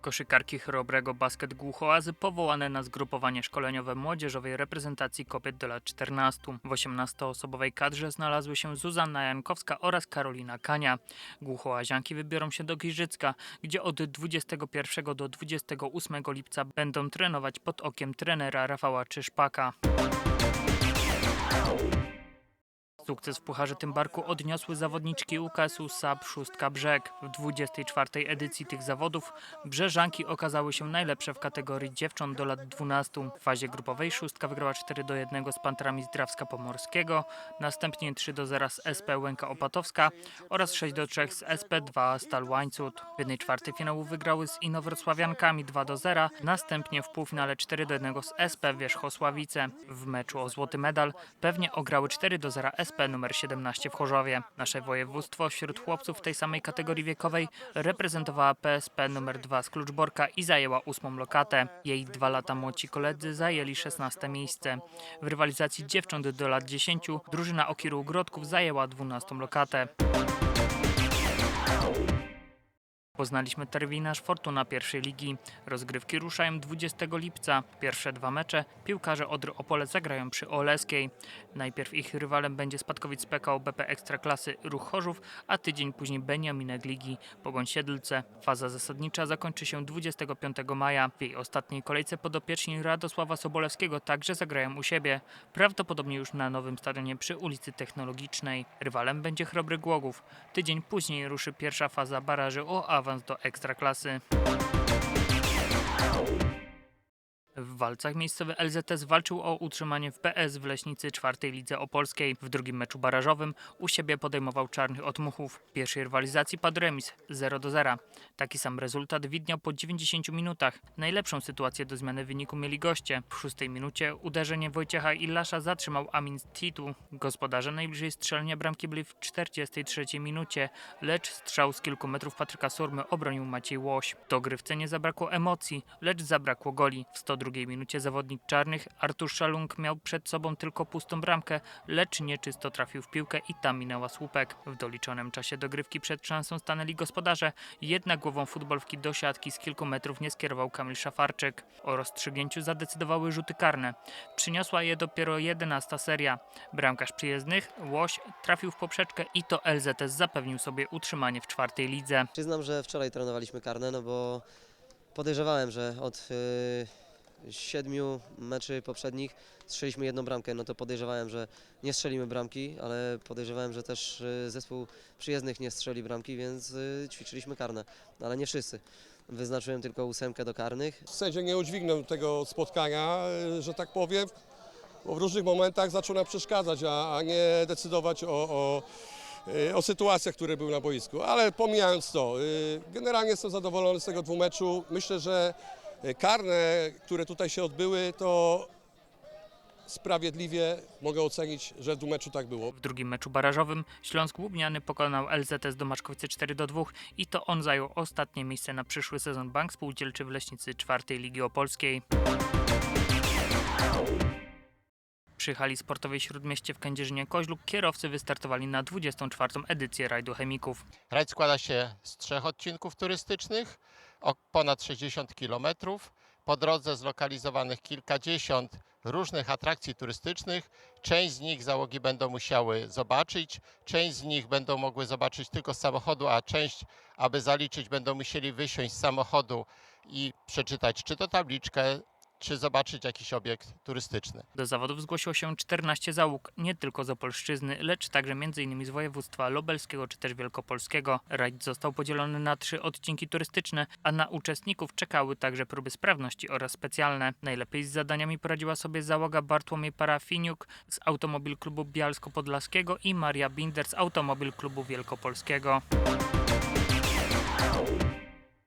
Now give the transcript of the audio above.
Koszykarki Chrobrego Basket Głuchołazy powołane na zgrupowanie szkoleniowe młodzieżowej reprezentacji kobiet do lat 14. W 18-osobowej kadrze znalazły się Zuzanna Jankowska oraz Karolina Kania. Głuchołazianki wybiorą się do Giżycka, gdzie od 21 do 28 lipca będą trenować pod okiem trenera Rafała Czyszpaka. Sukces w Pucharze Tymbarku odniosły zawodniczki UKS-u SAP Szóstka Brzeg. W 24. edycji tych zawodów Brzeżanki okazały się najlepsze w kategorii dziewcząt do lat 12. W fazie grupowej Szóstka wygrała 4 do 1 z Panterami z Drawska Pomorskiego, następnie 3 do 0 z SP Łęka Opatowska oraz 6 do 3 z SP2 Stal Łańcut. W 1 czwartej finału wygrały z Inowrocławiankami 2 do 0, następnie w półfinale 4 do 1 z SP Wierzchosławice. W meczu o złoty medal pewnie ograły 4 do 0 SP numer 17 w Chorzowie. Nasze województwo wśród chłopców tej samej kategorii wiekowej reprezentowała PSP numer 2 z Kluczborka i zajęła ósmą lokatę. Jej dwa lata młodsi koledzy zajęli 16 miejsce. W rywalizacji dziewcząt do lat 10 drużyna Okiru Grodków zajęła 12 lokatę. Poznaliśmy terminarz Fortuna pierwszej ligi. Rozgrywki ruszają 20 lipca. Pierwsze dwa mecze piłkarze Odry Opole zagrają przy Oleskiej. Najpierw ich rywalem będzie Spadkowiec PKO BP Ekstraklasy Ruch Chorzów, a tydzień później Beniaminek Ligi Pogoń Siedlce. Faza zasadnicza zakończy się 25 maja. W jej ostatniej kolejce podopieczni Radosława Sobolewskiego także zagrają u siebie. Prawdopodobnie już na nowym stadionie przy ulicy Technologicznej. Rywalem będzie Chrobry Głogów. Tydzień później ruszy pierwsza faza baraży o awans do Ekstraklasy. W walcach miejscowy LZS walczył o utrzymanie w PS w Leśnicy czwartej lidze opolskiej. W drugim meczu barażowym u siebie podejmował Czarnych Otmuchów. W pierwszej rywalizacji padł remis 0 do 0. Taki sam rezultat widniał po 90 minutach. Najlepszą sytuację do zmiany wyniku mieli goście. W szóstej minucie uderzenie Wojciecha Illasza zatrzymał Amin Titu. Gospodarze najbliżej strzelenia bramki byli w 43 minucie, lecz strzał z kilku metrów Patryka Surmy obronił Maciej Łoś. W dogrywce nie zabrakło emocji, lecz zabrakło goli. W 102 minucie zawodnik czarnych Artur Szalung miał przed sobą tylko pustą bramkę, lecz nieczysto trafił w piłkę i tam minęła słupek. W doliczonym czasie dogrywki przed szansą stanęli gospodarze, jednak głową futbolówki do siatki z kilku metrów nie skierował Kamil Szafarczyk. O rozstrzygnięciu zadecydowały rzuty karne. Przyniosła je dopiero 11 seria. Bramkarz przyjezdnych, Łoś, trafił w poprzeczkę i to LZS zapewnił sobie utrzymanie w czwartej lidze. Przyznam, że wczoraj trenowaliśmy karne, no bo podejrzewałem, że od y, siedmiu meczy poprzednich strzeliśmy jedną bramkę, no to podejrzewałem, że nie strzelimy bramki, ale podejrzewałem, że też y, zespół przyjezdnych nie strzeli bramki, więc y, ćwiczyliśmy karne, ale nie wszyscy. Wyznaczyłem tylko ósemkę do karnych. Sędzia nie udźwignął tego spotkania, e, że tak powiem, bo w różnych momentach zaczął nam przeszkadzać, a, a nie decydować o, o, o sytuacjach, które były na boisku. Ale pomijając to, generalnie jestem zadowolony z tego dwumeczu. Myślę, że karne, które tutaj się odbyły, to sprawiedliwie mogę ocenić, że w dwumeczu tak było. W drugim meczu barażowym Śląsk Łubniany pokonał LZS do Maczkowicy 4 do 2 i to on zajął ostatnie miejsce na przyszły sezon Bank Spółdzielczy w Leśnicy czwartej Ligi Opolskiej. Przy hali sportowej Śródmieście w Kędzierzynie-Koźlu kierowcy wystartowali na 24. edycję rajdu chemików. Rajd składa się z trzech odcinków turystycznych o ponad 60 km. Po drodze zlokalizowanych kilkadziesiąt różnych atrakcji turystycznych. Część z nich załogi będą musiały zobaczyć, część z nich będą mogły zobaczyć tylko z samochodu, a część, aby zaliczyć, będą musieli wysiąść z samochodu i przeczytać czy to tabliczkę, czy zobaczyć jakiś obiekt turystyczny. Do zawodów zgłosiło się 14 załóg, nie tylko z Opolszczyzny, lecz także m.in. z województwa lubelskiego czy też wielkopolskiego. Rajd został podzielony na trzy odcinki turystyczne, a na uczestników czekały także próby sprawności oraz specjalne. Najlepiej z zadaniami poradziła sobie załoga Bartłomiej Parafiniuk z Automobil Klubu Bialsko-Podlaskiego i Maria Binder z Automobil Klubu Wielkopolskiego.